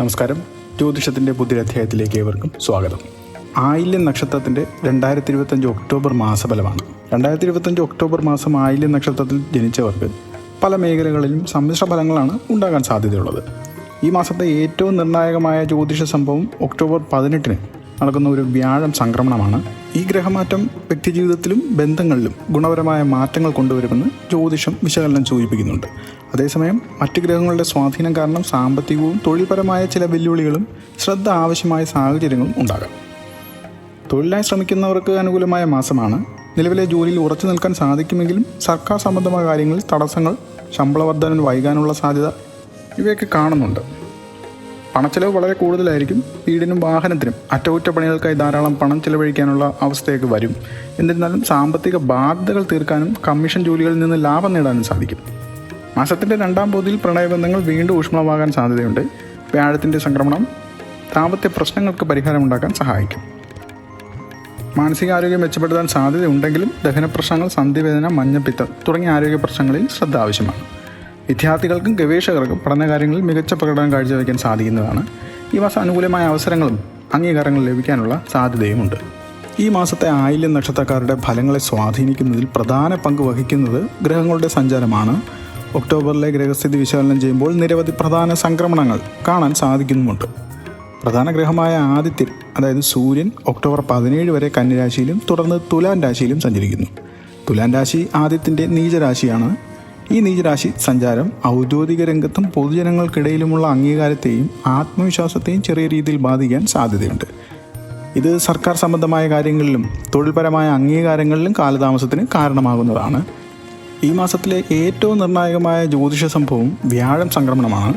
നമസ്കാരം. ജ്യോതിഷത്തിന്റെ പുതിയൊരധ്യായത്തിലേക്ക് ഏവർക്കും സ്വാഗതം. ആയില്യം നക്ഷത്രത്തിന്റെ രണ്ടായിരത്തി ഇരുപത്തഞ്ച് ഒക്ടോബർ മാസഫലമാണ്. രണ്ടായിരത്തി ഇരുപത്തഞ്ച് ഒക്ടോബർ മാസം ആയില്യം നക്ഷത്രത്തിൽ ജനിച്ചവർക്ക് പല മേഖലകളിലും സമ്മിശ്ര ഫലങ്ങളാണ് ഉണ്ടാകാൻ സാധ്യതയുള്ളത്. ഈ മാസത്തെ ഏറ്റവും നിർണായകമായ ജ്യോതിഷ സംഭവം ഒക്ടോബർ പതിനെട്ടിന് നടക്കുന്ന ഒരു വ്യാഴം സംക്രമണമാണ്. ഈ ഗ്രഹമാറ്റം വ്യക്തിജീവിതത്തിലും ബന്ധങ്ങളിലും ഗുണപരമായ മാറ്റങ്ങൾ കൊണ്ടുവരുമെന്ന് ജ്യോതിഷം വിശകലനം സൂചിപ്പിക്കുന്നുണ്ട്. അതേസമയം മറ്റ് ഗ്രഹങ്ങളുടെ സ്വാധീനം കാരണം സാമ്പത്തികവും തൊഴിൽപരമായ ചില വെല്ലുവിളികളും ശ്രദ്ധ ആവശ്യമായ സാഹചര്യങ്ങളും ഉണ്ടാകാം. തൊഴിലായി ശ്രമിക്കുന്നവർക്ക് അനുകൂലമായ മാസമാണ്. നിലവിലെ ജോലിയിൽ ഉറച്ചു നിൽക്കാൻ സാധിക്കുമെങ്കിലും സർക്കാർ സംബന്ധമായ കാര്യങ്ങളിൽ തടസ്സങ്ങൾ ശമ്പള വൈകാനുള്ള സാധ്യത ഇവയൊക്കെ കാണുന്നുണ്ട്. പണച്ചെലവ് വളരെ കൂടുതലായിരിക്കും. വീടിനും വാഹനത്തിനും അറ്റകുറ്റപ്പണികൾക്കായി ധാരാളം പണം ചെലവഴിക്കാനുള്ള അവസ്ഥയൊക്കെ വരും. എന്നിരുന്നാലും സാമ്പത്തിക ബാധ്യതകൾ തീർക്കാനും കമ്മീഷൻ ജോലികളിൽ നിന്ന് ലാഭം നേടാനും സാധിക്കും. മാസത്തിന്റെ രണ്ടാം പകുതിയിൽ പ്രണയബന്ധങ്ങൾ വീണ്ടും ഊഷ്മളമാകാൻ സാധ്യതയുണ്ട്. വ്യാഴത്തിന്റെ സംക്രമണം ദാമ്പത്യ പ്രശ്നങ്ങൾക്ക് പരിഹാരമുണ്ടാക്കാൻ സഹായിക്കും. മാനസികാരോഗ്യം മെച്ചപ്പെടുത്താൻ സാധ്യതയുണ്ടെങ്കിലും ദഹന പ്രശ്നങ്ങൾ സന്ധിവേദന മഞ്ഞപ്പിത്തം തുടങ്ങിയ ആരോഗ്യ പ്രശ്നങ്ങളിൽ ശ്രദ്ധ ആവശ്യമാണ്. വിദ്യാർത്ഥികൾക്കും ഗവേഷകർക്കും പഠനകാര്യങ്ങളിൽ മികച്ച പ്രകടനം കാഴ്ചവെക്കാൻ സാധിക്കുന്നതാണ്. ഈ മാസം അനുകൂലമായ അവസരങ്ങളും അംഗീകാരങ്ങൾ ലഭിക്കാനുള്ള സാധ്യതയുമുണ്ട്. ഈ മാസത്തെ ആയില്യം നക്ഷത്രക്കാരുടെ ഫലങ്ങളെ സ്വാധീനിക്കുന്നതിൽ പ്രധാന പങ്ക് വഹിക്കുന്നത് ഗ്രഹങ്ങളുടെ സഞ്ചാരമാണ്. ഒക്ടോബറിലെ ഗ്രഹസ്ഥിതി വിശകലനം ചെയ്യുമ്പോൾ നിരവധി പ്രധാന സംക്രമണങ്ങൾ കാണാൻ സാധിക്കുന്നുമുണ്ട്. പ്രധാന ഗ്രഹമായ ആദിത്യൻ അതായത് സൂര്യൻ ഒക്ടോബർ പതിനേഴ് വരെ കന്നിരാശിയിലും തുടർന്ന് തുലാൻ രാശിയിലും സഞ്ചരിക്കുന്നു. തുലാൻ രാശി ആദിത്യന്റെ നീചരാശിയാണ്. ഈ നീചരാശി സഞ്ചാരം ഔദ്യോഗിക രംഗത്തും പൊതുജനങ്ങൾക്കിടയിലുമുള്ള അംഗീകാരത്തെയും ആത്മവിശ്വാസത്തെയും ചെറിയ രീതിയിൽ ബാധിക്കാൻ സാധ്യതയുണ്ട്. ഇത് സർക്കാർ സംബന്ധമായ കാര്യങ്ങളിലും തൊഴിൽപരമായ അംഗീകാരങ്ങളിലും കാലതാമസത്തിന് കാരണമാകുന്നതാണ്. ഈ മാസത്തിലെ ഏറ്റവും നിർണായകമായ ജ്യോതിഷ സംഭവം വ്യാഴം സംക്രമണമാണ്.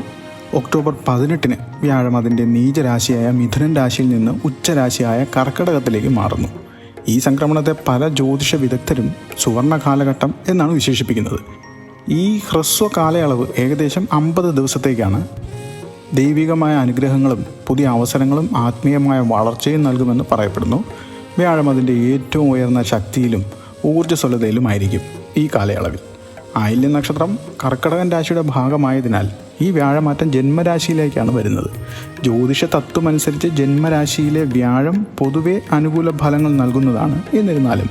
ഒക്ടോബർ പതിനെട്ടിന് വ്യാഴം അതിന്റെ നീചരാശിയായ മിഥുനൻ രാശിയിൽ നിന്ന് ഉച്ചരാശിയായ കർക്കടകത്തിലേക്ക് മാറുന്നു. ഈ സംക്രമണത്തെ പല ജ്യോതിഷ വിദഗ്ധരും സുവർണ കാലഘട്ടം എന്നാണ് വിശേഷിപ്പിക്കുന്നത്. ഈ ഹ്രസ്വ കാലയളവ് ഏകദേശം അമ്പത് ദിവസത്തേക്കാണ്. ദൈവികമായ അനുഗ്രഹങ്ങളും പുതിയ അവസരങ്ങളും ആത്മീയമായ വളർച്ചയും നൽകുമെന്ന് പറയപ്പെടുന്നു. വ്യാഴം അതിന്റെ ഏറ്റവും ഉയർന്ന ശക്തിയിലും ഊർജസ്വലതയിലുമായിരിക്കും ഈ കാലയളവിൽ. ആയില്യ നക്ഷത്രം കർക്കടകൻ രാശിയുടെ ഭാഗമായതിനാൽ ഈ വ്യാഴമാറ്റം ജന്മരാശിയിലേക്കാണ് വരുന്നത്. ജ്യോതിഷ തത്വമനുസരിച്ച് ജന്മരാശിയിലെ വ്യാഴം പൊതുവെ അനുകൂല ഫലങ്ങൾ നൽകുന്നതാണ് എന്നിരുന്നാലും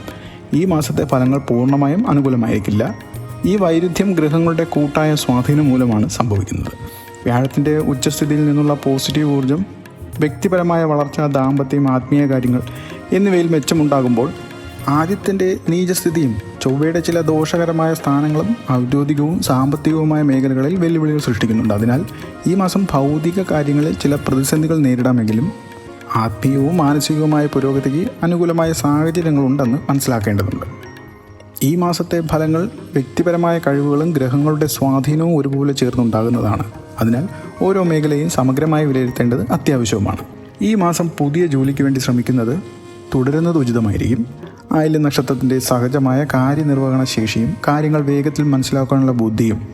ഈ മാസത്തെ ഫലങ്ങൾ പൂർണമായും അനുകൂലമായിരിക്കില്ല. ഈ വൈരുദ്ധ്യം ഗ്രഹങ്ങളുടെ കൂട്ടായ സ്വാധീനം മൂലമാണ് സംഭവിക്കുന്നത്. വ്യാഴത്തിന്റെ ഉച്ചസ്ഥിതിയിൽ നിന്നുള്ള പോസിറ്റീവ് ഊർജം വ്യക്തിപരമായ വളർച്ച ദാമ്പത്യം ആത്മീയ കാര്യങ്ങൾ എന്നിവയിൽ മെച്ചമുണ്ടാകുമ്പോൾ ആദ്യത്തിന്റെ നീചസ്ഥിതിയും ചൊവ്വയുടെ ചില ദോഷകരമായ സ്ഥാനങ്ങളും ഔദ്യോഗികവും സാമ്പത്തികവുമായ മേഖലകളിൽ വെല്ലുവിളികൾ സൃഷ്ടിക്കുന്നുണ്ട്. അതിനാൽ ഈ മാസം ഭൗതിക കാര്യങ്ങളിൽ ചില പ്രതിസന്ധികൾ നേരിടാമെങ്കിലും ആത്മീയവും മാനസികവുമായ പുരോഗതിക്ക് അനുകൂലമായ സാഹചര്യങ്ങളുണ്ടെന്ന് മനസ്സിലാക്കേണ്ടതുണ്ട്. ഈ മാസത്തെ ഫലങ്ങൾ വ്യക്തിപരമായ കഴിവുകളും ഗ്രഹങ്ങളുടെ സ്വാധീനവും ഒരുപോലെ ചേർന്നുണ്ടാകുന്നതാണ്. അതിനാൽ ഓരോ മേഖലയും സമഗ്രമായി വിലയിരുത്തേണ്ടത് അത്യാവശ്യവുമാണ്. ഈ മാസം പുതിയ ജോലിക്ക് വേണ്ടി ശ്രമിക്കുന്നത് തുടരുന്നത് ഉചിതമായിരിക്കും. ആയില്യ നക്ഷത്രത്തിന്റെ സഹജമായ കാര്യനിർവഹണ ശേഷിയും കാര്യങ്ങൾ വേഗത്തിൽ മനസ്സിലാക്കാനുള്ള ബുദ്ധിയും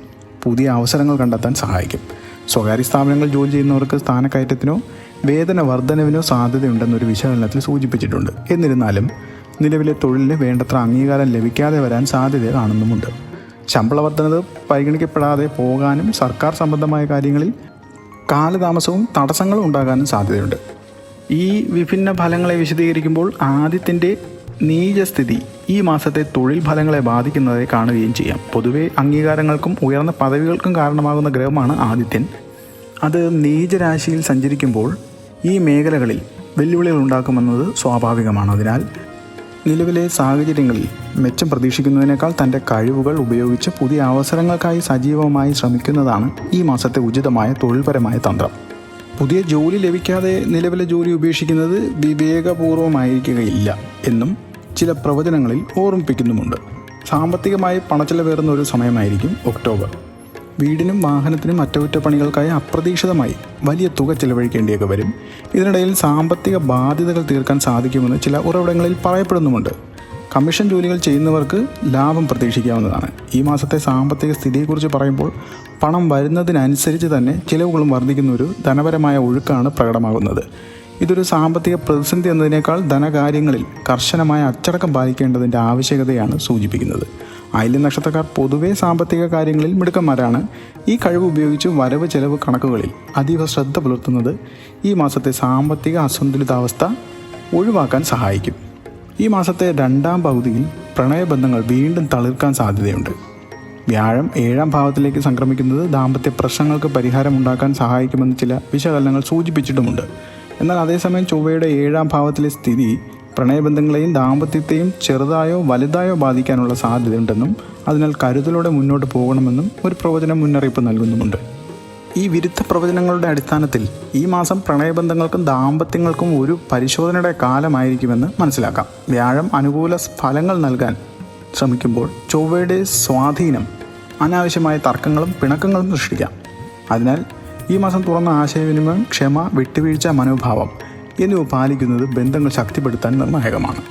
പുതിയ അവസരങ്ങൾ കണ്ടെത്താൻ സഹായിക്കും. സ്വകാര്യ സ്ഥാപനങ്ങളിൽ ജോലി ചെയ്യുന്നവർക്ക് സ്ഥാനക്കയറ്റത്തിനോ വേതന വർധനവിനോ സാധ്യതയുണ്ടെന്നൊരു വിശകലനത്തിൽ സൂചിപ്പിച്ചിട്ടുണ്ട്. എന്നിരുന്നാലും നിലവിലെ തൊഴിലിന് വേണ്ടത്ര അംഗീകാരം ലഭിക്കാതെ വരാൻ സാധ്യത കാണുന്നുമുണ്ട്. ശമ്പള വർധനത് പരിഗണിക്കപ്പെടാതെ പോകാനും സർക്കാർ സംബന്ധമായ കാര്യങ്ങളിൽ കാലതാമസവും തടസ്സങ്ങളും ഉണ്ടാകാനും സാധ്യതയുണ്ട്. ഈ വിഭിന്ന ഫലങ്ങളെ വിശദീകരിക്കുമ്പോൾ ആദ്യത്തിന്റെ നീചസ്ഥിതി ഈ മാസത്തെ തൊഴിൽ ഫലങ്ങളെ ബാധിക്കുന്നതായി കാണുകയും ചെയ്യാം. പൊതുവേ അംഗീകാരങ്ങൾക്കും ഉയർന്ന പദവികൾക്കും കാരണമാകുന്ന ഗ്രഹമാണ് ആദിത്യൻ. അത് നീചരാശിയിൽ സഞ്ചരിക്കുമ്പോൾ ഈ മേഖലകളിൽ വെല്ലുവിളികൾ ഉണ്ടാക്കുമെന്നത് സ്വാഭാവികമാണ്. അതിനാൽ നിലവിലെ സാഹചര്യങ്ങളിൽ മെച്ചം പ്രതീക്ഷിക്കുന്നതിനേക്കാൾ തന്റെ കഴിവുകൾ ഉപയോഗിച്ച് പുതിയ അവസരങ്ങൾക്കായി സജീവമായി ശ്രമിക്കുന്നതാണ് ഈ മാസത്തെ ഉചിതമായ തൊഴിൽപരമായ തന്ത്രം. പുതിയ ജോലി ലഭിക്കാതെ നിലവിലെ ജോലി ഉപേക്ഷിക്കുന്നത് വിവേകപൂർവമായിരിക്കുകയില്ല എന്നും ചില പ്രവചനങ്ങളിൽ ഓർമ്മിപ്പിക്കുന്നുമുണ്ട്. സാമ്പത്തികമായി പണച്ചിലവേറുന്ന ഒരു സമയമായിരിക്കും ഒക്ടോബർ. വീടിനും വാഹനത്തിനും അറ്റകുറ്റപ്പണികൾക്കായി അപ്രതീക്ഷിതമായി വലിയ തുക ചിലവഴിക്കേണ്ടിയൊക്കെ വരും. ഇതിനിടയിൽ സാമ്പത്തിക ബാധ്യതകൾ തീർക്കാൻ സാധിക്കുമെന്ന് ചില ഉറവിടങ്ങളിൽ പറയപ്പെടുന്നുമുണ്ട്. കമ്മീഷൻ ജോലികൾ ചെയ്യുന്നവർക്ക് ലാഭം പ്രതീക്ഷിക്കാവുന്നതാണ്. ഈ മാസത്തെ സാമ്പത്തിക സ്ഥിതിയെക്കുറിച്ച് പറയുമ്പോൾ പണം വരുന്നതിനനുസരിച്ച് തന്നെ ചിലവുകളും വർദ്ധിക്കുന്ന ഒരു ധനപരമായ ഒഴുക്കാണ് പ്രകടമാകുന്നത്. ഇതൊരു സാമ്പത്തിക പ്രതിസന്ധി എന്നതിനേക്കാൾ ധനകാര്യങ്ങളിൽ കർശനമായ അച്ചടക്കം പാലിക്കേണ്ടതിന്റെ ആവശ്യകതയാണ് സൂചിപ്പിക്കുന്നത്. ആയില്യം നക്ഷത്രക്കാർ പൊതുവേ സാമ്പത്തിക കാര്യങ്ങളിൽ മിടുക്കന്മാരാണ്. ഈ കഴിവ് ഉപയോഗിച്ച് വരവ് ചെലവ് കണക്കുകളിൽ അതീവ ശ്രദ്ധ പുലർത്തുന്നത് ഈ മാസത്തെ സാമ്പത്തിക അസന്തുലിതാവസ്ഥ ഒഴിവാക്കാൻ സഹായിക്കും. ഈ മാസത്തെ രണ്ടാം പകുതിയിൽ പ്രണയബന്ധങ്ങൾ വീണ്ടും തളിർക്കാൻ സാധ്യതയുണ്ട്. വ്യാഴം ഏഴാം ഭാവത്തിലേക്ക് സംക്രമിക്കുന്നത് ദാമ്പത്യ പ്രശ്നങ്ങൾക്ക് പരിഹാരം ഉണ്ടാക്കാൻ സഹായിക്കുമെന്ന് ചില വിശകലനങ്ങൾ സൂചിപ്പിച്ചിട്ടുമുണ്ട്. എന്നാൽ അതേസമയം ചൊവ്വയുടെ ഏഴാം ഭാവത്തിലെ സ്ഥിതി പ്രണയബന്ധങ്ങളെയും ദാമ്പത്യത്തെയും ചെറുതായോ വലുതായോ ബാധിക്കാനുള്ള സാധ്യതയുണ്ടെന്നും അതിനാൽ കരുതലോടെ മുന്നോട്ട് പോകണമെന്നും ഒരു പ്രവചനം മുന്നറിയിപ്പ് നൽകുന്നുമുണ്ട്. ഈ വിരുദ്ധ പ്രവചനങ്ങളുടെ അടിസ്ഥാനത്തിൽ ഈ മാസം പ്രണയബന്ധങ്ങൾക്കും ദാമ്പത്യങ്ങൾക്കും ഒരു പരിശോധനയുടെ കാലമായിരിക്കുമെന്ന് മനസ്സിലാക്കാം. വ്യാഴം അനുകൂല ഫലങ്ങൾ നൽകാൻ ശ്രമിക്കുമ്പോൾ ചൊവ്വയുടെ സ്വാധീനം അനാവശ്യമായ തർക്കങ്ങളും പിണക്കങ്ങളും സൃഷ്ടിക്കാം. അതിനാൽ ഈ മാസം തുറന്ന ആശയവിനിമയം ക്ഷമ വിട്ടുവീഴ്ച മനോഭാവം എന്നിവ പാലിക്കുന്നത് ബന്ധങ്ങൾ ശക്തിപ്പെടുത്താൻ നിർണായകമാണ്.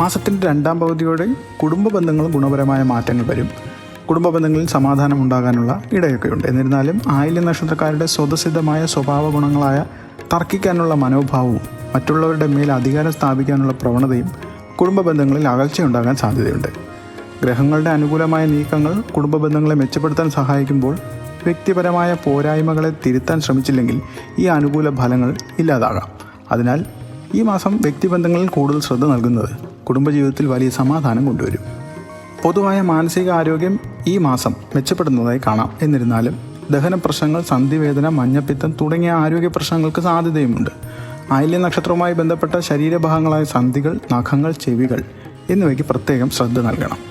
മാസത്തിന്റെ രണ്ടാം പകുതിയോടെ കുടുംബ ബന്ധങ്ങളും ഗുണപരമായ മാറ്റങ്ങൾ വരും. കുടുംബ ബന്ധങ്ങളിൽ സമാധാനം ഉണ്ടാകാനുള്ള ഇടയൊക്കെയുണ്ട്. എന്നിരുന്നാലും ആയില്യ നക്ഷത്രക്കാരുടെ സ്വതസിദ്ധമായ സ്വഭാവ ഗുണങ്ങളായ തർക്കിക്കാനുള്ള മനോഭാവവും മറ്റുള്ളവരുടെ മേൽ അധികാരം സ്ഥാപിക്കാനുള്ള പ്രവണതയും കുടുംബ ബന്ധങ്ങളിൽ അകൽച്ചയുണ്ടാകാൻ സാധ്യതയുണ്ട്. ഗ്രഹങ്ങളുടെ അനുകൂലമായ നീക്കങ്ങൾ കുടുംബ ബന്ധങ്ങളെ മെച്ചപ്പെടുത്താൻ സഹായിക്കുമ്പോൾ വ്യക്തിപരമായ പോരായ്മകളെ തിരുത്താൻ ശ്രമിച്ചില്ലെങ്കിൽ ഈ അനുകൂല ഫലങ്ങൾ ഇല്ലാതാകാം. അതിനാൽ ഈ മാസം വ്യക്തിബന്ധങ്ങളിൽ കൂടുതൽ ശ്രദ്ധ നൽകുന്നത് കുടുംബജീവിതത്തിൽ വലിയ സമാധാനം കൊണ്ടുവരും. പൊതുവായ മാനസിക ആരോഗ്യം ഈ മാസം മെച്ചപ്പെടുന്നതായി കാണാം. എന്നിരുന്നാലും ദഹന പ്രശ്നങ്ങൾ സന്ധിവേദന മഞ്ഞപ്പിത്തം തുടങ്ങിയ ആരോഗ്യ പ്രശ്നങ്ങൾക്ക് സാധ്യതയുമുണ്ട്. ആയില്യ നക്ഷത്രവുമായി ബന്ധപ്പെട്ട ശരീരഭാഗങ്ങളായ സന്ധികൾ നഖങ്ങൾ ചെവികൾ എന്നിവയ്ക്ക് പ്രത്യേകം ശ്രദ്ധ നൽകണം.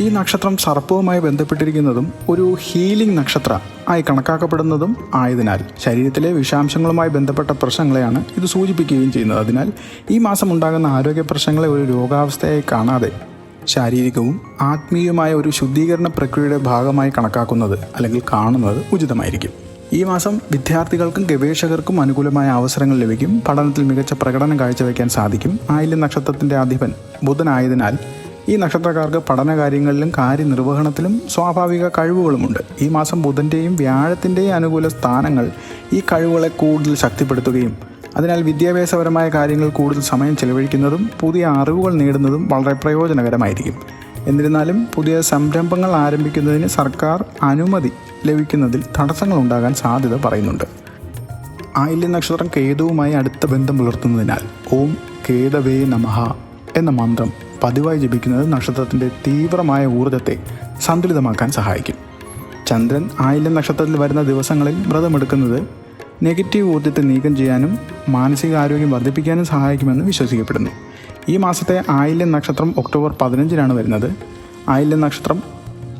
ഈ നക്ഷത്രം സർപ്പവുമായി ബന്ധപ്പെട്ടിരിക്കുന്നതും ഒരു ഹീലിംഗ് നക്ഷത്ര ആയി കണക്കാക്കപ്പെടുന്നതും ആയതിനാൽ ശരീരത്തിലെ വിഷാംശങ്ങളുമായി ബന്ധപ്പെട്ട പ്രശ്നങ്ങളെയാണ് ഇത് സൂചിപ്പിക്കുകയും ചെയ്യുന്നത്. അതിനാൽ ഈ മാസം ഉണ്ടാകുന്ന ആരോഗ്യ പ്രശ്നങ്ങളെ ഒരു രോഗാവസ്ഥയായി കാണാതെ ശാരീരികവും ആത്മീയവുമായ ഒരു ശുദ്ധീകരണ പ്രക്രിയയുടെ ഭാഗമായി കണക്കാക്കുന്നത് അല്ലെങ്കിൽ കാണുന്നത് ഉചിതമായിരിക്കും. ഈ മാസം വിദ്യാർത്ഥികൾക്കും ഗവേഷകർക്കും അനുകൂലമായ അവസരങ്ങൾ ലഭിക്കും. പഠനത്തിൽ മികച്ച പ്രകടനം കാഴ്ചവെക്കാൻ സാധിക്കും. ആയില്യം നക്ഷത്രത്തിന്റെ അധിപൻ ബുധനായതിനാൽ ഈ നക്ഷത്രക്കാർക്ക് പഠനകാര്യങ്ങളിലും കാര്യനിർവഹണത്തിലും സ്വാഭാവിക കഴിവുകളുമുണ്ട്. ഈ മാസം ബുധന്റെയും വ്യാഴത്തിന്റെയും അനുകൂല സ്ഥാനങ്ങൾ ഈ കഴിവുകളെ കൂടുതൽ ശക്തിപ്പെടുത്തുകയും അതിനാൽ വിദ്യാഭ്യാസപരമായ കാര്യങ്ങൾ കൂടുതൽ സമയം ചെലവഴിക്കുന്നതും പുതിയ അറിവുകൾ നേടുന്നതും വളരെ പ്രയോജനകരമായിരിക്കും. എന്നിരുന്നാലും പുതിയ സംരംഭങ്ങൾ ആരംഭിക്കുന്നതിന് സർക്കാർ അനുമതി ലഭിക്കുന്നതിൽ തടസ്സങ്ങൾ ഉണ്ടാകാൻ സാധ്യത പറയുന്നുണ്ട്. ആയില്യ നക്ഷത്രം കേതുവുമായി അടുത്ത ബന്ധം പുലർത്തുന്നതിനാൽ ഓം കേതവേ നമഹ എന്ന മന്ത്രം പതിവായി ജപിക്കുന്നത് നക്ഷത്രത്തിന്റെ തീവ്രമായ ഊർജത്തെ സന്തുലിതമാക്കാൻ സഹായിക്കും. ചന്ദ്രൻ ആയില്യം നക്ഷത്രത്തിൽ വരുന്ന ദിവസങ്ങളിൽ വ്രതമെടുക്കുന്നത് നെഗറ്റീവ് ഊർജത്തെ നീക്കം ചെയ്യാനും മാനസികാരോഗ്യം വർദ്ധിപ്പിക്കാനും സഹായിക്കുമെന്ന് വിശ്വസിക്കപ്പെടുന്നു. ഈ മാസത്തെ ആയില്യം നക്ഷത്രം ഒക്ടോബർ പതിനഞ്ചിനാണ് വരുന്നത്. ആയില്യം നക്ഷത്രം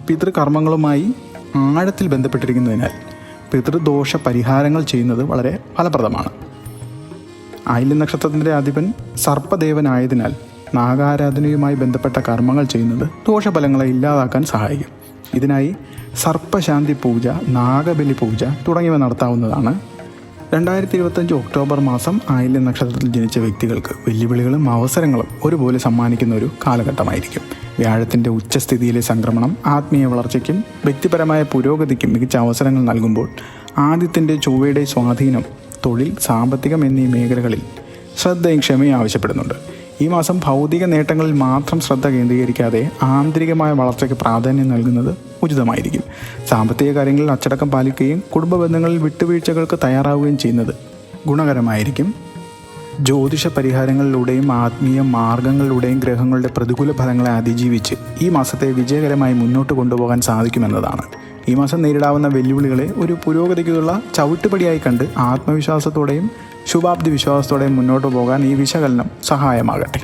പിതൃകർമ്മങ്ങളുമായി ആഴത്തിൽ ബന്ധപ്പെട്ടിരിക്കുന്നതിനാൽ പിതൃദോഷ പരിഹാരങ്ങൾ ചെയ്യുന്നത് വളരെ ഫലപ്രദമാണ്. ആയില്യം നക്ഷത്രത്തിന്റെ അധിപൻ സർപ്പദേവനായതിനാൽ നാഗാരാധനയുമായി ബന്ധപ്പെട്ട കർമ്മങ്ങൾ ചെയ്യുന്നത് ദോഷഫലങ്ങളെ ഇല്ലാതാക്കാൻ സഹായിക്കും. ഇതിനായി സർപ്പശാന്തി പൂജ നാഗബലി പൂജ തുടങ്ങിയവ നടത്താവുന്നതാണ്. രണ്ടായിരത്തി ഇരുപത്തഞ്ച് ഒക്ടോബർ മാസം ആയില്യ നക്ഷത്രത്തിൽ ജനിച്ച വ്യക്തികൾക്ക് വെല്ലുവിളികളും അവസരങ്ങളും ഒരുപോലെ സമ്മാനിക്കുന്ന ഒരു കാലഘട്ടമായിരിക്കും. വ്യാഴത്തിന്റെ ഉച്ചസ്ഥിതിയിലെ സംക്രമണം ആത്മീയ വളർച്ചയ്ക്കും വ്യക്തിപരമായ പുരോഗതിക്കും മികച്ച അവസരങ്ങൾ നൽകുമ്പോൾ ആദ്യത്തിന്റെ ചൊവ്വയുടെ സ്വാധീനം തൊഴിൽ സാമ്പത്തികം എന്നീ മേഖലകളിൽ ശ്രദ്ധയും ക്ഷമയും ആവശ്യപ്പെടുന്നുണ്ട്. ഈ മാസം ഭൗതിക നേട്ടങ്ങളിൽ മാത്രം ശ്രദ്ധ കേന്ദ്രീകരിക്കാതെ ആന്തരികമായ വളർച്ചയ്ക്ക് പ്രാധാന്യം നൽകുന്നത് ഉചിതമായിരിക്കും. സാമ്പത്തിക കാര്യങ്ങളിൽ അച്ചടക്കം പാലിക്കുകയും കുടുംബ ബന്ധങ്ങളിൽ വിട്ടുവീഴ്ചകൾക്ക് തയ്യാറാവുകയും ചെയ്യുന്നത് ഗുണകരമായിരിക്കും. ജ്യോതിഷ പരിഹാരങ്ങളിലൂടെയും ആത്മീയ മാർഗങ്ങളിലൂടെയും ഗ്രഹങ്ങളുടെ പ്രതികൂല ഫലങ്ങളെ അതിജീവിച്ച് ഈ മാസത്തെ വിജയകരമായി മുന്നോട്ട് കൊണ്ടുപോകാൻ സാധിക്കുമെന്നതാണ്. ഈ മാസം നേരിടാവുന്ന വെല്ലുവിളികളെ ഒരു പുരോഗതിക്കുള്ള ചവിട്ടുപടിയായി കണ്ട് ആത്മവിശ്വാസത്തോടെയും ശുഭാപ്തി വിശ്വാസത്തോടെ മുന്നോട്ട് പോകാൻ ഈ വിശകലനം സഹായമാകട്ടെ.